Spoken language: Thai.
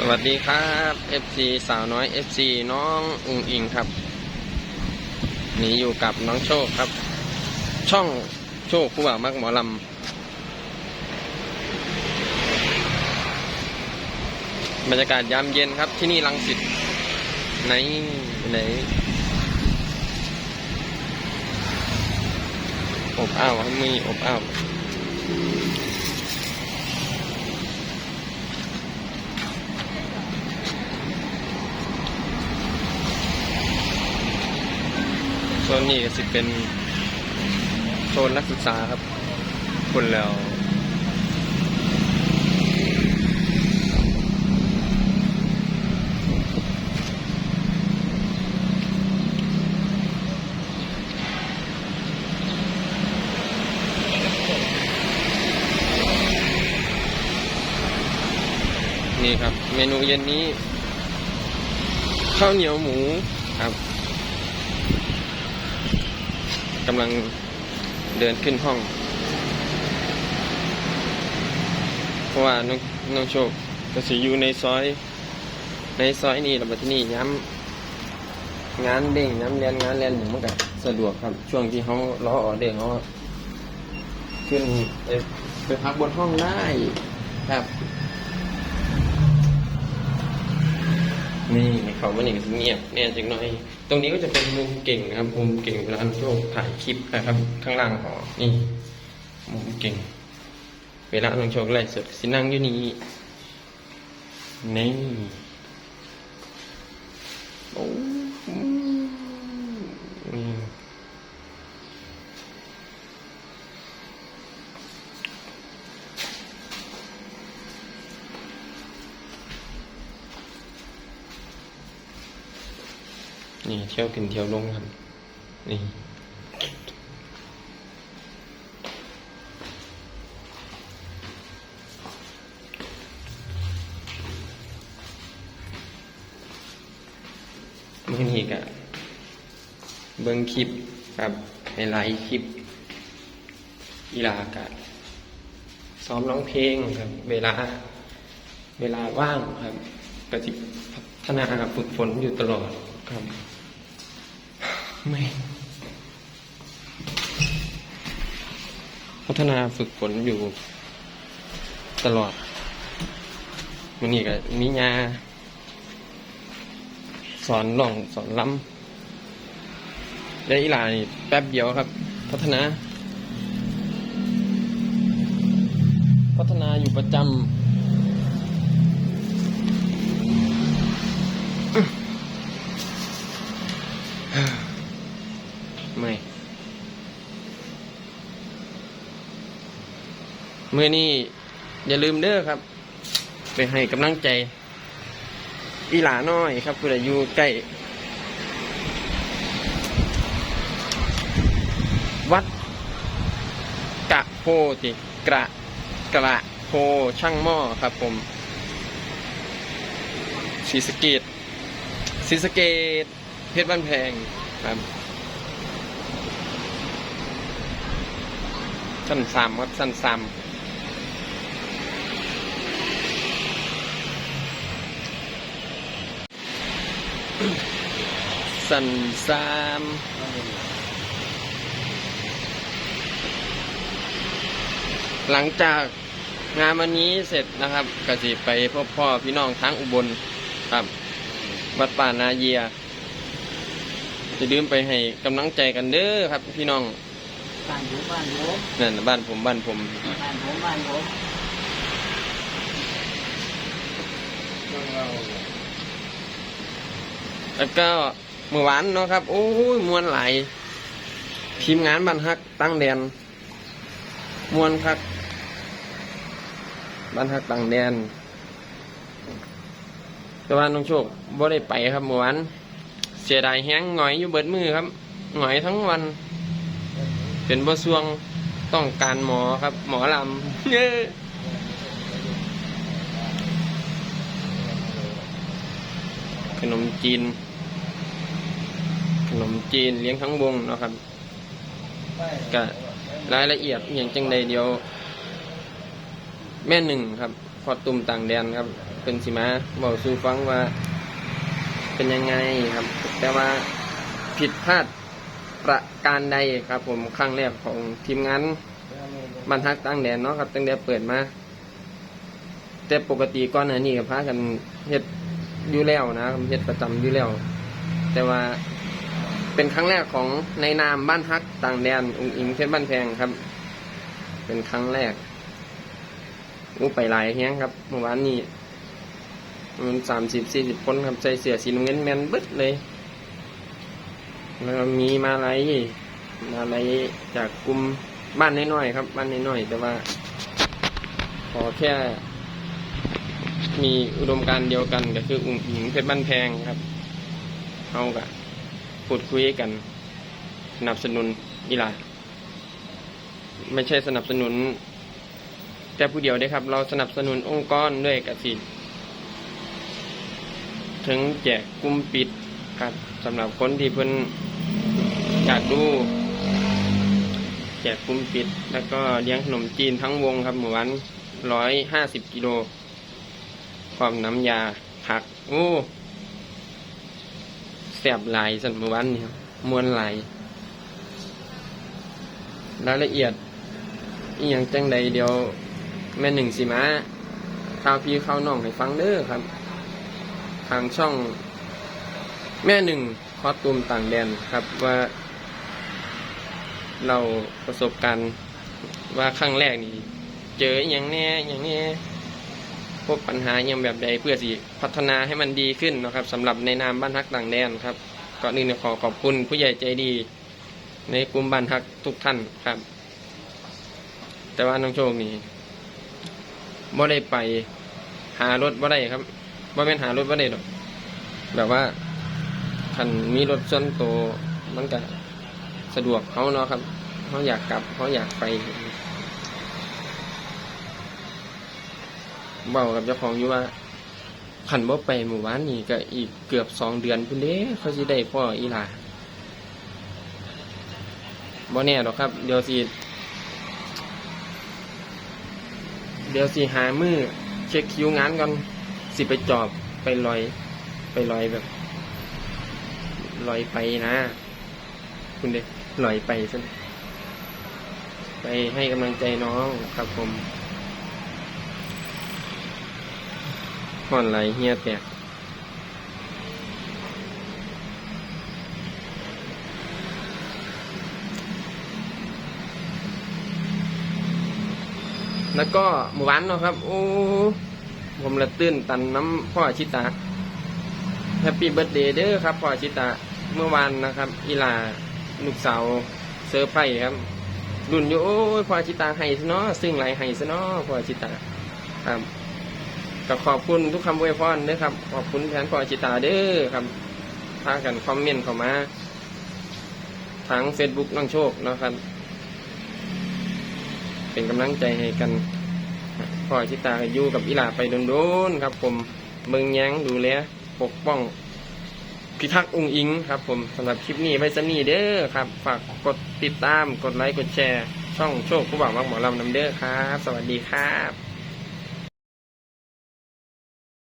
สวัสดีครับ FC สาวน้อย FC น้องอุงอิงครับนี่อยู่กับน้องโชคครับ ช่องโชคผู้บ่าวมักหมอลำบรรยากาศยามเย็นครับที่นี่ลังสิตไหนไหนอบอ้าวมีอบอ้าว โซนนี้ก็สิเป็นโซนนักศึกษาครับ คนแล้วนี่ครับ เมนูเย็นนี้ ข้าวเหนียวหมูครับ กำลังเดินขึ้นห้อง เพราะว่าน้องน้องโชคก็สิอยู่ในซอย ในซอยนี้แล้วบัดที่นี่ย้ำงานเด้งย้ำเรียนงานเรียนอย่งมันก็สะดวกครับ ช่วงที่เขาล้อออเด้งเขาขึ้นไปไปพักบนห้องได้ครับ นี่เขาว่านี่ก็เงียบเนี่ยจังหน่อย ตรงนี้ก็จะเป็นมุมเก่งนะครับ มุมเก่งเวลาโยกถ่ายคลิปนะครับ ข้างล่างหอนี่ มุมเก่ง เวลาลงโชคไล่สดสินั่งอยู่นี่นี่โอ้ นี่เที่ยวขึ้นเที่ยวลงครับ นี่มื่อนี้ก็เบิ่งคลิปครับในไลฟ์คลิปกีฬากะซ้อมร้องเพลงครับ เวลา เวลาว่างครับก็จะพัฒนาฝึกฝนอยู่ตลอดครับ ไม่พัฒนาฝึกฝนอยู่ตลอดมื่อนี้ก็มีงาสอนหล่องสอนล้ำและอีหลานี่แป๊บเดียวครับ พัฒนา พัฒนาอยู่ประจำ มื่อนี้อย่าลืมเด้อครับ ไปให้กำลังใจอีหลาน้อยครับคืออยู่ใกล้วัดกะโพติกระกระโพช่างหม้อครับผมศีสเกดศรีสเกดเพชรบ้านแพงครับสั้นสามครับสั้นสา สันสามหลังจากงานวันนี้เสร็จนะครับก็สิไปพบพ่อพี่น้องทั้งอุบลครับวัดป่านาเยียจะดื่มไปให้กำลังใจกันเด้อครับ พี่น้องบ้านผมบ้านผมนั่นน่ะบ้านผมบ้านผมบ้านผมบ้านผม แล้วก็เมื่อวานเนาะครับ โอ้ยมวนหลายทีมงานบ้านฮักตั้งแดนมวนครับบ้านฮักตั้งแดนแต่ว่าน้องโชคบ่ได้ไปครับเมื่อวานเสียดายแห้งหงอยอยู่เบิดมือครับหงอยทั้งวัน เป็นบ่ซวงต้องการหมอครับ หมอลำเยขนมจีน ขนมจีนเลี้ยงทั้งวงนะครับก็รายละเอียดอย่างจังใดเดียว แม่หนึ่งครับ พอตุ่มต่างแดนครับ เป็นสิมาบอกสู่ฟังว่า เป็นยังไงครับ แต่ว่าผิดพลาดประการใดครับ ผมครั้งแรกของทีมงานบรรทักต่างแดนเนาะครับ ตั้งแต่เปิดมาแต่ปกติก่อนหน้านี้ก็พากันเฮ็ดอยู่แล้วนะครับเฮ็ดประจำอยู่แล้ว แต่ว่า เป็นครั้งแรกของในนามบ้านฮักต่างแดนองค์อิงเพชรบ้านแพงครับ เป็นครั้งแรกอู้ไปหลายแฮงครับเมื่อวานนี้มันสามสิบสี่สิบคนครับใส่เสื้อสีน้ำเงินแมนบึดเลยแล้วมีมาอะไรมาอะไรจากกลุ่มบ้านน้อยๆครับ บ้านน้อยๆแต่ว่า ขอแค่ มีอุดมการณ์เดียวกันก็คืออุ้งอิงเพชรบ้านแพงครับเขากะ พูดคุยกัน สนับสนุนกีฬาไม่ใช่สนับสนุน แต่ผู้เดียวได้ครับ เราสนับสนุนองค์กรด้วยกสิถึงแจกกลุ่มปิดครับสำหรับคนที่เพิ่นอยากดูแจกกลุ่มปิด แล้วก็เลี้ยงขนมจีนทั้งวงครับหมู่วันร้อยห้าสิบกิโลความน้ำยาผัก โอ้ บหลายสันมือวันนี่ครับมวนหลายรายละเอียดอีหยังจังใดเดียว แม่หนึ่งสิมาข่าวพี่ข่าวน้องให้ฟังเด้อครับ ทางช่อง แม่หนึ่งคอตูมต่างแดนครับว่า เราประสบการณ์ว่าครั้งแรกนี่ เจออย่างแน่อย่างแน่ พบปัญหาอย่างแบบใดเพื่อสิพัฒนาให้มันดีขึ้นนะครับสำหรับในนามบ้านฮักต่างแดนครับก่อนอื่นขอขอบคุณผู้ใหญ่ใจดี ในกลุ่มบ้านฮักทุกท่านครับ แต่ว่าน้องโชคนี่บ่ได้ไปหารถบ่ได้ครับบ่เป็นหารถบ่ได้หรอกแบบว่าคันมีรถส่วนตัวมันก็สะดวกเขาเนาะครับเขาอยากกลับเขาอยากไป เบากับเจ้าของอยู่ว่าขันบ่ไปหมู่บ้านนี่ก็อีกเกือบสองเดือนพุ่นเด้เขาสิได้พ่ออีหลาบ่แน่หรอกครับ เดี๋ยวสิเดี๋ยวสิหามือเช็คคิวงานก่อนสิไปจอบไปลอย ไปลอยแบบ ลอยไปนะ คุณเด็กลอยไปซะไปให้กำลังใจน้องครับผม ห่อนไหลเฮียแตกแล้วก็หมู่บ้านเนาะครับ โอ้ ผมละตื้นตันน้ำพ่อชิตาแฮปปี้เบิร์ดเดย์เด้อครับพ่อชิตาเมื่อวานนะครับ อีลาลูกสาวเซอร์ไพรส์ครับรุ่นอยู่โอ้ยพ่อชิตาให้ซะเนาะซึ่งไหลให้ซะเนาะพ่อชิตาครับ ก็ขอบคุณทุกคำอวยพรด้วยครับ ขอบคุณแทนพอจิตาเด้อครับพากันคอมเมนต์เข้ามา ทาง Facebook น้องโชคนะครับ เป็นกำลังใจให้กันพ่อจิตาอยู่กับอีหลาไปโดนๆครับ ผมเบิ่งแย้งดูแลปกป้องพิทักษ์องค์อิงครับ ผมสำหรับคลิปนี้ไว้สนี่เด้อครับ ฝากกดติดตามกดไลค์กดแชร์ ช่องโชคผู้บ่าวมักหมอลำนำเด้อครับ สวัสดีครับ